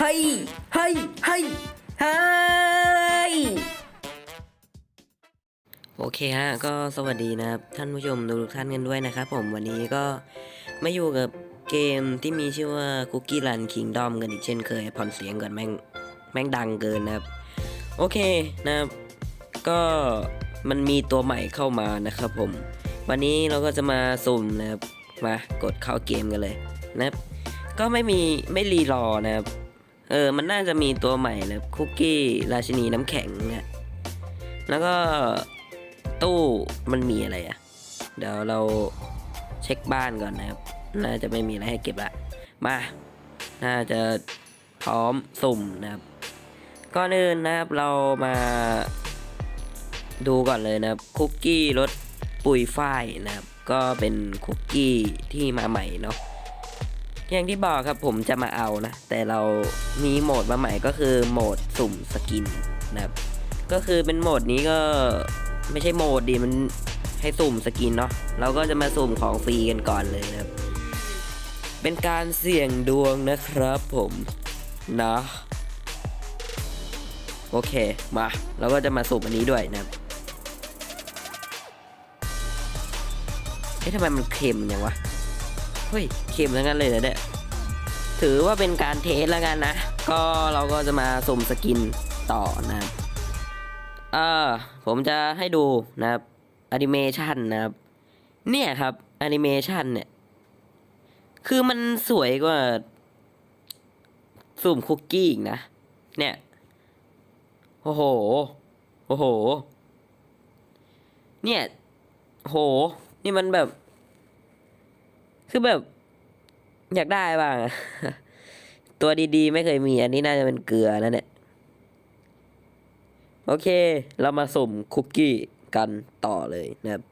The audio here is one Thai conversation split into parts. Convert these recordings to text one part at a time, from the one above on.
เฮ้ยเฮ้ยเฮ้ยเฮ้ยโอเคฮะก็สวัสดีนะครับ ท่านผู้ชมทุกท่านกันด้วยนะครับผมวันนี้ก็มาอยู่กับเกมที่มีชื่อว่า Cookie Run Kingdom กันอีกเช่นเคยผ่อนเสียงก่อนแม่งแม่งดังเกินนะครับ โอเคนะครับ ก็มันมีตัวใหม่เข้ามานะครับผม วันนี้เราก็จะมาสุ่มนะครับมากดเข้าเกมกันเลยนะครับ ก็ไม่มีไม่รีรอนะครับ เออ มันน่าจะมีตัวใหม่นะครับคุกกี้ราชินีน้ำแข็งนะแล้วก็ตู้มันมีอะไรอะ่ะ เดี๋ยวเราเช็คบ้านก่อนนะครับ น่าจะไม่มีอะไรให้เก็บละ มา น่าจะพร้อมสุ่มนะครับ ก่อนอื่นนะครับเรามาดูก่อนเลยนะครับคุกกี้รสปุยฝ้ายนะครับ ก็เป็นคุกกี้ที่มาใหม่เนาะ อย่างที่บอกครับผมจะมาเอานะ แต่เรามีโหมดมาใหม่ก็คือโหมดสุ่มสกินนะครับ ก็คือเป็นโหมดนี้ก็ไม่ใช่โหมดดีมันให้สุ่มสกินเนาะเราก็จะมาสุ่มของฟรีกันก่อนเลยนะครับ เป็นการเสี่ยงดวงนะครับผมนะโอเคมาเราก็จะมาสุ่มอันนี้ด้วยนะครับเอ๊ะทำไมมันเค็มอย่างวะ เฮ้ยเค็มทั้งนั้นเลยนะเนี่ยถือว่าเป็นการเทสแล้วกันนะ ก็เราก็จะมาสุ่มสกินต่อนะครับเออผมจะให้ดูนะครับแอนิเมชันนะครับ เนี่ยครับแอนิเมชันเนี่ย คือมันสวยกว่า สุ่มคุกกี้อีกนะ เนี่ย โอ้โห โอ้โห เนี่ย โห นี่มันแบบ คือแบบ อยากได้บ้าง ตัวดีๆ ไม่เคยมี อันนี้น่าจะเป็นเกลือนะเนี่ย โอเค เรามาสุ่มคุกกี้กันต่อเลยนะครับ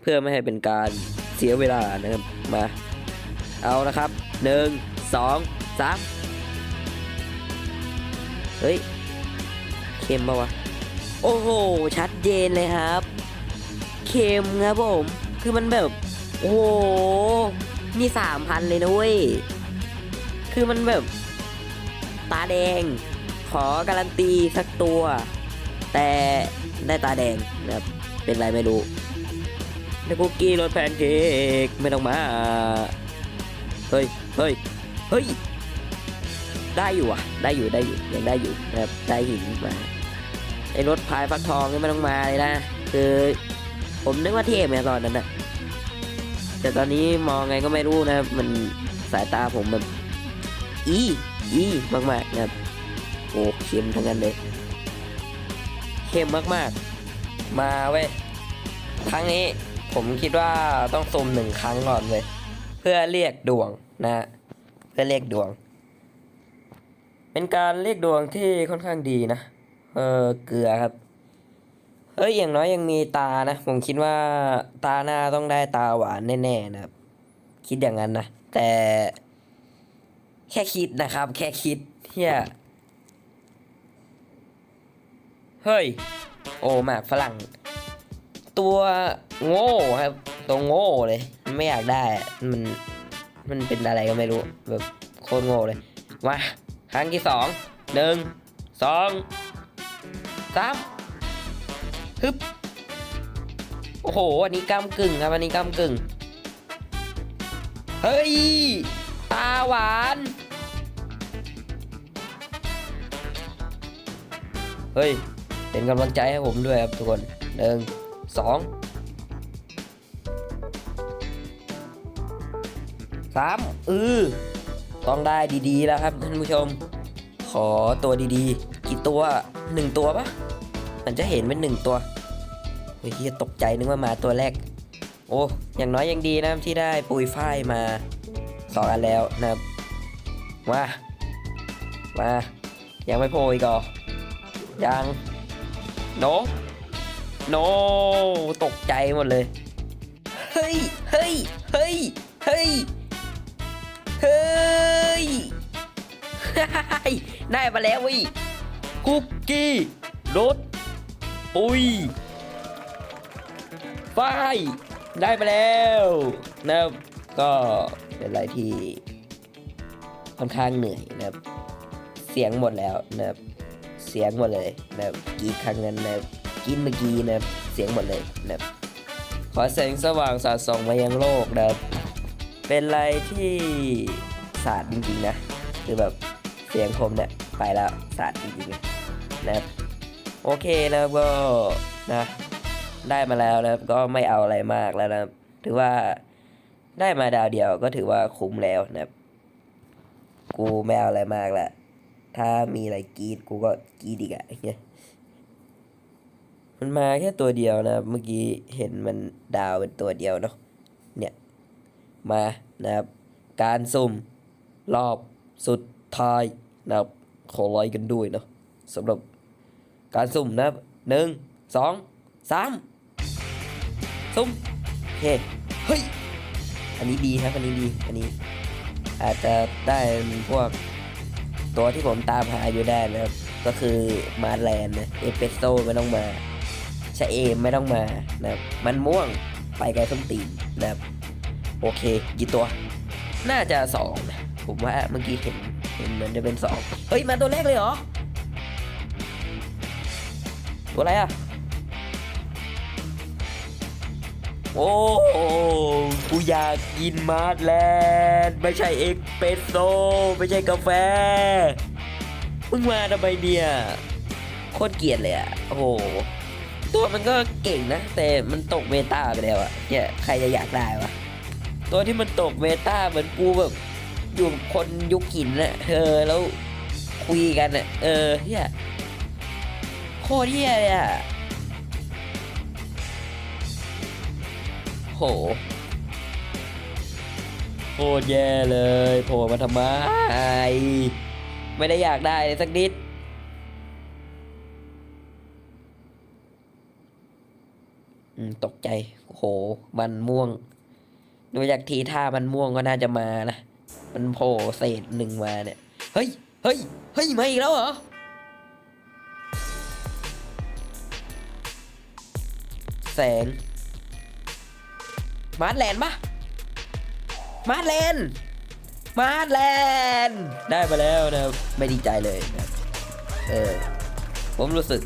เพื่อไม่ให้เป็นการเสียเวลานะครับ มา เอานะครับ หนึ่ง สอง สาม เฮ้ย เค็มปะวะ โอ้โห ชัดเจนเลยครับ เค็มครับผม คือมันแบบ โอ้โห นี่สามพันเลยนะเว้ย คือมันแบบ ตาแดง ขอการันตีสักตัว แต่ได้ตาแดงนะครับ เป็นไรไม่รู้ในคุกกี้รสแพนเค้กไม่ต้องมา เฮ้ย เฮ้ย เฮ้ย ได้อยู่อะ ได้อยู่ ได้อยู่ ยังได้อยู่นะครับ ได้หินมา ไอรถพายฟักทองนี่ไม่ต้องมาเลยนะ คือ ผมนึกว่าเทพไงตอนนั้นน่ะ แต่ตอนนี้มองไงก็ไม่รู้นะมันสายตาผมแบบอีอีมากๆนะครับโอ้เค็มทั้งนั้นเลยเค็มมากๆ มาเว้ยครั้งนี้ผมคิดว่าต้องซุ่มหนึ่งครั้งก่อนเลย เพื่อเรียกดวงนะเพื่อเรียกดวง เป็นการเรียกดวงที่ค่อนข้างดีนะ เออเกลือครับ เอ้ยอย่างน้อยยังมีตานะ ผมคิดว่าตาหน้าต้องได้ตาหวานแน่ๆนะครับ คิดอย่างนั้นนะ แต่ แค่คิดนะครับ แค่คิดเฮียเฮ้ย โอ้หมากฝรั่ง ตัวโง่ครับ ตัวโง่เลย ไม่อยากได้ มัน มันเป็นอะไรก็ไม่รู้ แบบโคตรโง่เลย มา ครั้งที่สอง หนึ่ง สอง สาม ฮึบโอ้โห อันนี้ก้ามกึ่งครับ อันนี้ก้ามกึ่ง เฮ้ย ตาหวาน เฮ้ย เป็นกำลังใจให้ผมด้วยครับทุกคนหนึ่งสองสามอือต้องได้ดีๆแล้วครับท่านผู้ชม ขอตัวดีๆ กี่ตัวหนึ่งตัวปะมันจะเห็นเป็นหนึ่งตัว เฮ้ยเหี้ยตกใจนึกว่ามาตัวแรก โอ้อย่างน้อยยังดีนะที่ได้ปุยฝ้ายมาสองอันแล้วนะครับมามายังไม่โพยก่อยังโนโนตกใจหมดเลย เฮ้ย เฮ้ย เฮ้ย เฮ้ย เฮ้ย ได้มาแล้ววิคุกกี้รสปุย ฝ้ายได้มาแล้วนะครับก็เป็นอะไรที่ค่อนข้างเหนื่อยนะครับ เสียงหมดแล้วนะครับ เสียงหมดเลยนะครับกีดครั้งนั้นนะครับกินเมื่อกี้นะครับเสียงหมดเลยนะครับขอแสงสว่างสาดส่องมายังโลกนะครับ เป็นอะไรที่สาดจริงๆนะคือแบบเสียงผมเนี่ยไปแล้วสาดจริงๆนะครับโอเคนะครับก็นะ ได้มาแล้วนะครับ ก็ไม่เอาอะไรมากแล้วนะครับ ถือว่าได้มาดาวเดียวก็ถือว่าคุ้มแล้วนะครับ กูไม่เอาอะไรมากล้วถ้ามีอะไรกีดกูก็กีดอีกอะเงี้ยมันมาแค่ตัวเดียวนะครับ เมื่อกี้เห็นมันดาวเป็นตัวเดียวเนาะเนี่ยมานะครับ การสุ่มรอบสุดท้ายนะครับขอไลค์กันด้วยเนาะสำหรับการสุ่มนะครับหนึ่งสองสาม สุ่มโอเคเฮ้ยอันนี้ดีครับอันนี้ดีอันนี้ อาจจะได้พวกตัวที่ผมตามหาอยู่ได้นะครับ ก็คือมาแลนด์นะเอสเปรสโซ่ไม่ต้องมาชาเอมไม่ต้องมานะครับมันม่วงไปไกลส้มตีนนะครับ โอเคกี่ตัว น่าจะสองนะผมว่าเมื่อกี้เห็นเห็นเหมือนจะเป็นสองเฮ้ย มาตัวแรกเลยเหรอ ตัวอะไรอะ โอ้โหกูอยากกินมาร์ทแลนด์ไม่ใช่เอ็กเปรสโซไม่ใช่กาแฟมึงมาทำไมเนี่ยโคตรเกลียดเลยอะโอ้โห ตัวมันก็เก่งนะ แต่มันตกเมตาไปแล้วอะเนี่ยใครจะอยากได้วะ ตัวที่มันตกเมตาเหมือนกูแบบอยู่คนยุคหินน่ะเออแล้วคุยกันอะเออเฮียโคตรเฮียเลยอะ โหโคตรแย่เลยโผล่มาทำไม ไม่ได้อยากได้เลยสักนิดอืมตกใจ โห มันม่วง ดูจากทีท่ามันม่วงก็น่าจะมานะ มันโผล่เศษหนึ่งมาเนี่ย เฮ้ย เฮ้ย เฮ้ย มาอีกแล้วเหรอแสง มาร์ทแลนด์ปะมาร์ทแลนด์มาร์ทแลนด์ได้มาแล้วนะไม่ดีใจเลยนะเออผมรู้สึก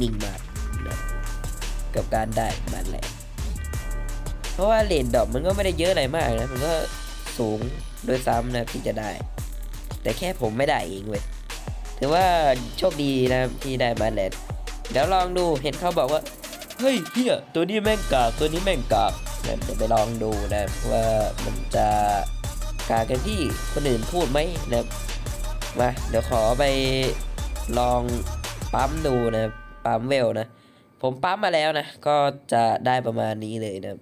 นิ่งมากนะกับการได้มาร์ทแลนด์เพราะว่าเลนดอกมันก็ไม่ได้เยอะอะไรมากนะมันก็สูงโดยซ้ำนะที่จะได้ แต่แค่ผมไม่ได้เองเว้ยถือว่าโชคดีนะที่ได้มาร์ทแลนด์เดี๋ยวลองดูเห็นเขาบอกว่า เฮ้ยเฮียตัวนี้แม่งกากตัวนี้แม่งกาก นะเดี๋ยวไปลองดูนะว่ามันจะกากันที่คนอื่นพูดไหมนะมาเดี๋ยวขอไปลองปั๊มดูนะปั๊มเวลนะ ผมปั๊มมาแล้วนะ ก็จะได้ประมาณนี้เลยนะ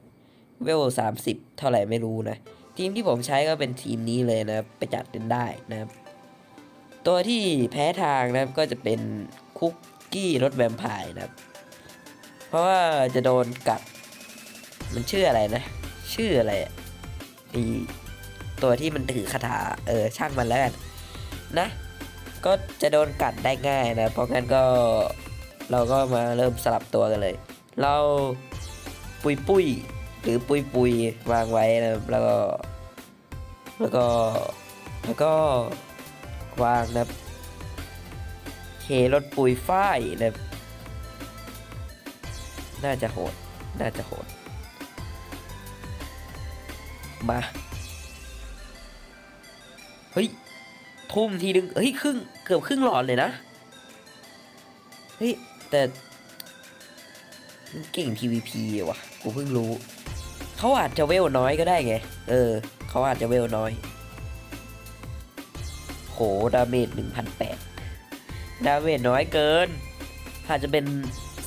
เวลสามสิบเท่าไหร่ไม่รู้นะ ทีมที่ผมใช้ก็เป็นทีมนี้เลยนะไปจัดเป็นได้นะครับ ตัวที่แพ้ทางนะครับก็จะเป็นคุกกี้รถแวมไพร์นะครับ เพราะว่าจะโดนกัด มันชื่ออะไรนะ ชื่ออะไรอะไอตัวที่มันถือคาถา เออ ช่างมันแล้วกันนะ ก็จะโดนกัดได้ง่ายนะ เพราะงั้นก็เราก็มาเริ่มสลับตัวกันเลย เราปุยปุยหรือปุยปุยวางไว้นะแล้วก็ แล้วก็ แล้วก็วางนะเครถปุยฝ้ายนะน่าจะโหด น่าจะโหด มา เฮ้ย ทุ่มทีนึงเฮ้ยครึ่งเกือบครึ่งหลอดเลยนะ เฮ้ย แต่เก่ง PVP ว่ะ กูเพิ่งรู้ เขาอาจจะเวลน้อยก็ได้ไง เออ เขาอาจจะเวลน้อย โห ดาเมจ1,008ดาเมจน้อยเกิน อาจจะเป็น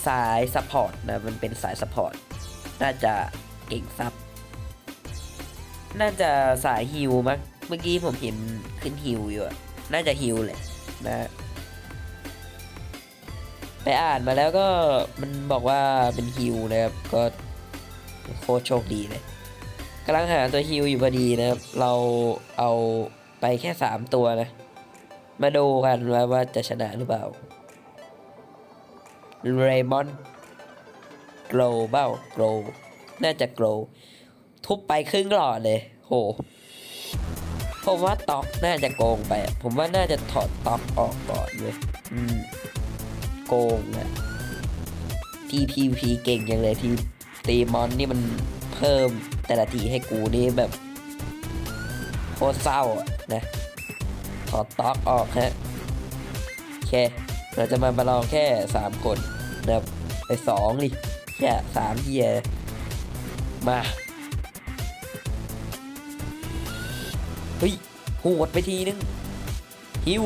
สายซัพพอร์ตนะ มันเป็นสายซัพพอร์ต น่าจะเก่งซับ น่าจะสายฮิวมั้งเมื่อกี้ผมเห็นขึ้นฮิวอยู่น่าจะฮิวแหละนะไปอ่านมาแล้วก็มันบอกว่าเป็นฮิวนะครับก็โคตรโชคดีเลยกำลังหาตัวฮิวอยู่พอดีนะครับ เราเอาไปแค่สามตัวนะ มาดูกันว่าว่าจะชนะหรือเปล่าเรมอนโกลเบ้าโกลน่าจะโกล ทุบไปครึ่งหลอดเลย โห ผมว่าต็อกน่าจะโกงไป ผมว่าน่าจะถอดต็อกออกก่อนเลยอืม โกงอะทีพีพีเก่งอย่างเลยทีตีมอนนี่มันเพิ่มแต่ละทีให้กูนี่แบบโคตรเศร้าอะนะถอดต็อกออกฮะโอเค เราจะมาประลองแค่สามคนนะครับไปสองดิแค่สามเฮียมา หวดไปทีนึงฮิว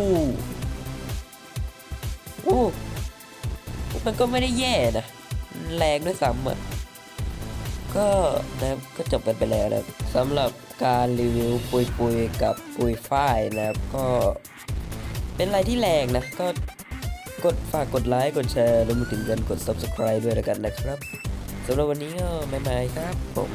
โอ้มันก็ไม่ได้แย่นะแรงด้วยซ้ำอะก็นะก็จบกันไปแล้วนะสำหรับการรีวิวปุยปุยกับปุยฝ้ายนะครับก็เป็นอะไรที่แรงนะ ก็กดฝากกดไลค์กดแชร์รวมถึงกันกด subscribe ด้วยแล้วกันนะครับสำหรับวันนี้ก็ไม่ไม่ครับผม